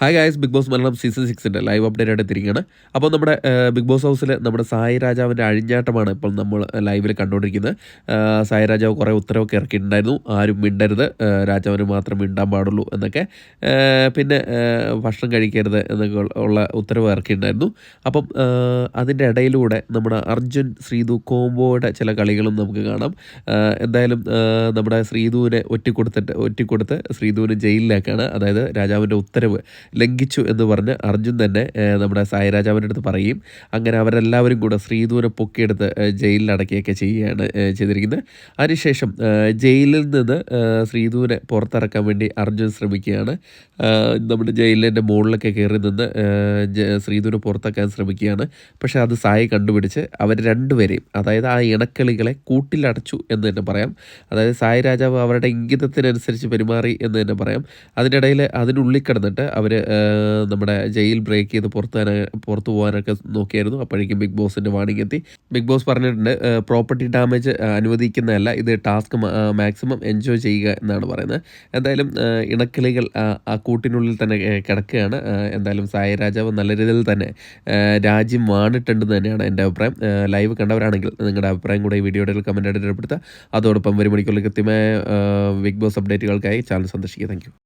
Hi guys Bigg Boss Malayalam season സിക്സിന്റെ live update ആയിട്ട് തിരികെയാണ് അപ്പോൾ നമ്മുടെ ബിഗ് ബോസ് ഹൗസിൽ നമ്മുടെ സായി രാജാവിന്റെ അഴിഞ്ഞാട്ടമാണ് ഇപ്പോൾ നമ്മൾ ലൈവിൽ കണ്ടുകൊണ്ടിരിക്കുന്നത്. സായി രാജാവ് കുറേ ഉത്തരവൊക്കെ ഇറക്കിയിട്ടുണ്ടായിരുന്നു. ആരും മിണ്ടരുത്. രാജാവിന് മാത്രം മിണ്ടാൻ പാടുള്ളൂ എന്നൊക്കെ. പിന്നെ ഭക്ഷണം കഴിക്കരുത് എന്നൊക്കെ ഉള്ള ഉത്തരവ് ഇറക്കിയിട്ടുണ്ടായിരുന്നു. അപ്പം അതിന്റെ ഇടയിലൂടെ നമ്മുടെ അർജുൻ ശ്രീതു കോംബോയുടെ ചില കളികളും നമുക്ക് കാണാം. എന്തായാലും നമ്മുടെ ശ്രീതുവിനെ ഒറ്റിക്കൊടുത്തിട്ട് ഒറ്റിക്കൊടുത്ത് ശ്രീതുവിന് ജയിലിലേക്കാണ്. അതായത് രാജാവിന്റെ ഉത്തരവ്. ലംഘിച്ചു എന്ന് പറഞ്ഞ് അർജുൻ തന്നെ നമ്മുടെ സായി അവന്റെ അടുത്ത് പറയും. അങ്ങനെ അവരെല്ലാവരും കൂടെ ശ്രീധുവിനെ പൊക്കിയെടുത്ത് ജയിലിൽ അടക്കുകയൊക്കെ ചെയ്യുകയാണ് ചെയ്തിരിക്കുന്നത്. അതിനുശേഷം ജയിലിൽ നിന്ന് ഏഹ്, പുറത്തിറക്കാൻ വേണ്ടി അർജുൻ ശ്രമിക്കുകയാണ്. നമ്മുടെ ജയിലിന്റെ മുകളിലൊക്കെ കയറി നിന്ന് ഏഹ്, പുറത്തിറക്കാൻ ശ്രമിക്കുകയാണ്. പക്ഷേ അത് സായി കണ്ടുപിടിച്ച് അവർ രണ്ടുപേരെയും അതായത് ആ ഇണക്കളികളെ കൂട്ടിലടച്ചു എന്ന് തന്നെ പറയാം. അതായത് സായി രാജാവ് അവരുടെ ഇംഗിതത്തിനനുസരിച്ച് പെരുമാറി എന്ന് തന്നെ പറയാം. അതിനിടയിൽ അതിനുള്ളിൽ കിടന്നിട്ട് അവർ നമ്മുടെ ജയിൽ ബ്രേക്ക് ചെയ്ത് പുറത്ത് പുറത്തു പോകാനൊക്കെ നോക്കിയായിരുന്നു. അപ്പോഴേക്കും ബിഗ് ബോസിന്റെ വാണിംഗ് എത്തി. ബിഗ് ബോസ് പറഞ്ഞിട്ടുണ്ട് പ്രോപ്പർട്ടി ഡാമേജ് അനുവദിക്കുന്നതല്ല. ഇത് ടാസ്ക് മാക്സിമം എൻജോയ് ചെയ്യുക എന്നാണ് പറയുന്നത്. എന്തായാലും ഇണക്കിളികൾ ആ, കൂട്ടിനുള്ളിൽ തന്നെ കിടക്കുകയാണ്. എന്തായാലും സായി രാജാവ് നല്ല രീതിയിൽ തന്നെ രാജ്യം വാണിട്ടുണ്ടെന്ന് തന്നെയാണ് എന്റെ അഭിപ്രായം. ലൈവ് കണ്ടവരാണെങ്കിൽ നിങ്ങളുടെ അഭിപ്രായം കൂടെ ഈ വീഡിയോയുടെ കമന്റായിട്ട് രേഖപ്പെടുത്തുക. അതോടൊപ്പം ഒരു മണിക്കൂറിൽ കൃത്യമായ ബിഗ് ബോസ് അപ്ഡേറ്റുകൾക്കായി ചാനൽ സന്ദർശിക്കുക. താങ്ക്